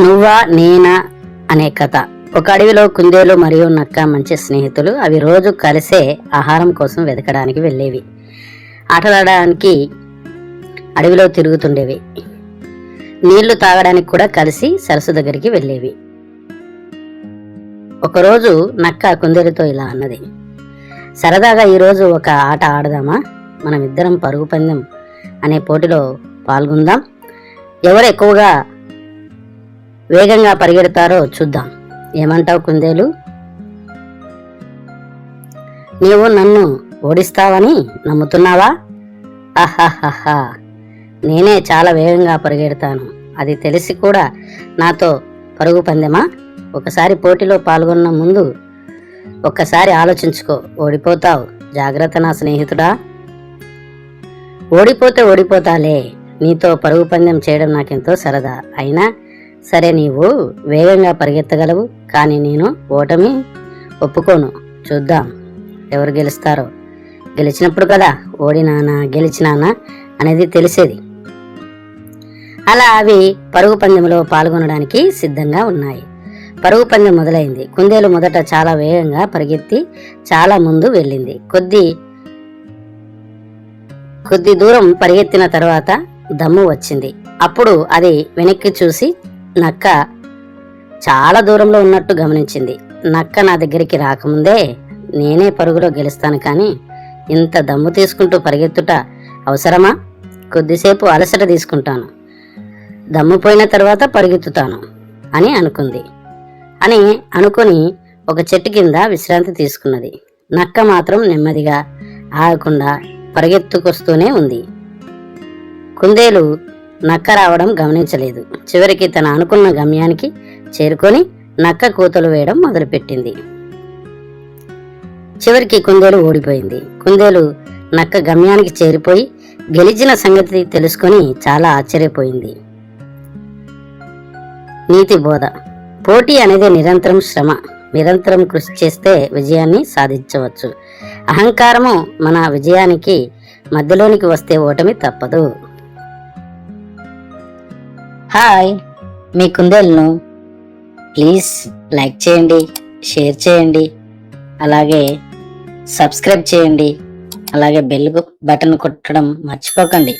నువ్వా నేనా అనే కథ. ఒక అడవిలో కుందేలు మరియు నక్క మంచి స్నేహితులు అవి రోజు కలిసే ఆహారం కోసం వెతకడానికి వెళ్ళేవి. ఆటలాడడానికి అడవిలో తిరుగుతుండేవి. నీళ్ళు తాగడానికి కూడా కలిసి సరస్సు దగ్గరికి వెళ్ళేవి. ఒకరోజు నక్క కుందేలుతో ఇలా అన్నది సరదాగా ఈరోజు ఒక ఆట ఆడదామా? మనం ఇద్దరం పరుగు పందెం అనే పోటీలో పాల్గొందాం. ఎవరు ఎక్కువగా వేగంగా పరిగెడతారో చూద్దాం. ఏమంటావు కుందేలు? నీవు నన్ను ఓడిస్తావని నమ్ముతున్నావా? ఆహాహాహా నేనే చాలా వేగంగా పరిగెడతాను. అది తెలిసి కూడా నాతో పరుగు పందెమా? ఒకసారి పోటీలో పాల్గొన్న ముందు ఒక్కసారి ఆలోచించుకో. ఓడిపోతావు. జాగ్రత్త నా స్నేహితుడా. ఓడిపోతే ఓడిపోతాలే. నీతో పరుగు పందెం చేయడం నాకెంతో సరదా. అయినా సరే నీవు వేగంగా పరిగెత్తగలవు కానీ నేను ఓటమి ఒప్పుకోను. చూద్దాం ఎవరు గెలుస్తారో. గెలిచినప్పుడు కదా ఓడినానా గెలిచినానా అనేది తెలిసేది. అలా అవి పరుగు పందెంలో పాల్గొనడానికి సిద్ధంగా ఉన్నాయి. పరుగు పందెం మొదలైంది. కుందేలు మొదట చాలా వేగంగా పరిగెత్తి చాలా ముందు వెళ్ళింది. కొద్ది కొద్ది దూరం పరిగెత్తిన తర్వాత దమ్ము వచ్చింది. అప్పుడు అది వెనక్కి చూసి నక్క చాలా దూరంలో ఉన్నట్టు గమనించింది. నక్క నా దగ్గరికి రాకముందే నేనే పరుగులో గెలుస్తాను కానీ ఇంత దమ్ము తీసుకుంటూ పరిగెత్తుట అవసరమా? కొద్దిసేపు అలసట తీసుకుంటాను. దమ్ము పోయిన తర్వాత పరిగెత్తుతాను అని అనుకుంది. అని అనుకొని ఒక చెట్టు కింద విశ్రాంతి తీసుకున్నది. నక్క మాత్రం నెమ్మదిగా ఆగకుండా పరిగెత్తుకొస్తూనే ఉంది. కుందేలు నక్క రావడం గమనించలేదు. చివరికి తన అనుకున్న గమ్యానికి చేరుకొని నక్క కూతలు వేయడం మొదలుపెట్టింది. చివరికి కుందేలు ఓడిపోయింది కుందేలు నక్క గమ్యానికి చేరిపోయి గెలిచిన సంగతి తెలుసుకొని చాలా ఆశ్చర్యపోయింది. నీతి బోధ. పోటీ అనేది నిరంతరం శ్రమ. నిరంతరం కృషి చేస్తే విజయాన్ని సాధించవచ్చు. అహంకారము మన విజయానికి మధ్యలోనికి వస్తే ఓటమి తప్పదు. హాయ్ మీ కుందేలను ప్లీజ్ లైక్ చేయండి షేర్ చేయండి అలాగే సబ్స్క్రైబ్ చేయండి అలాగే బెల్ బటన్ కొట్టడం మర్చిపోకండి.